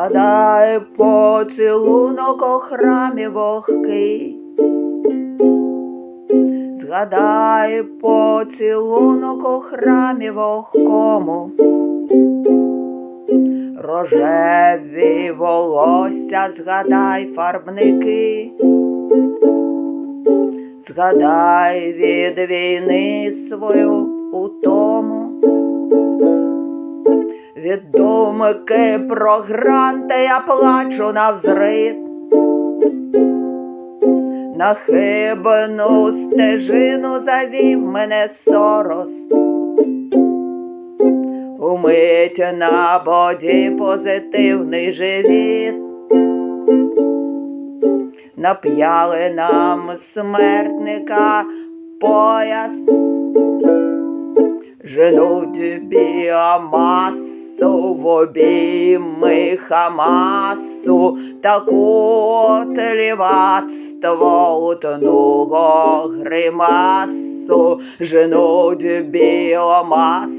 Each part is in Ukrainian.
Згадай поцілунок у храмі вогкий. Згадай поцілунок у храмі вогкому. Рожеві волосся, згадай фарбники. Згадай від війни свою утому. Від думки про гранти я плачу навзрид. На хибну стежину завів мене сорос. Умить на боді позитивний живіт. Нап'яли нам смертника пояс, женуть біомасу в обійми Хамасу, таку от лівацтво утонуло гримасу, женуть біомасу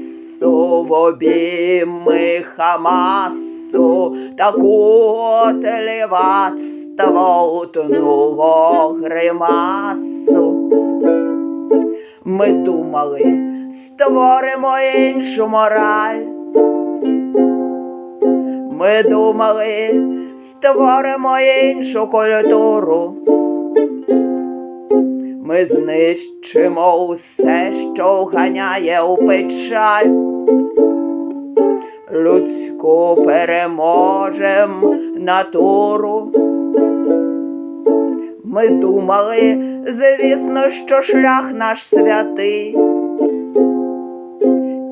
в обійми Хамасу, таку от лівацтво утонуло гримасу. Ми думали, створимо іншу мораль. Ми думали, створимо іншу культуру. Ми знищимо усе, що вганяє у печаль. Людську переможем натуру. Ми думали, звісно, що шлях наш святий.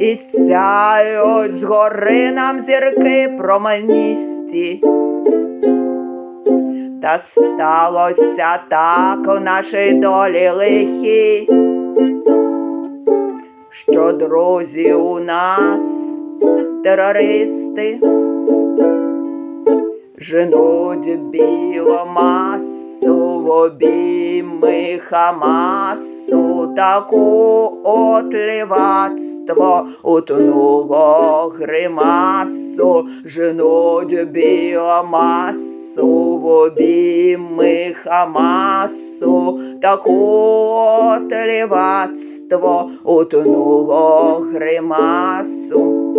І сяють згори нам зірки променісті. Та сталося так у нашій долі лихій, що друзі у нас терористи женуть білу масу в обійми Хамасу, таку от лівацтво утонуло гримасу, женуть біомасу в обійми Хамасу, таку лівацтво утонуло гримасу.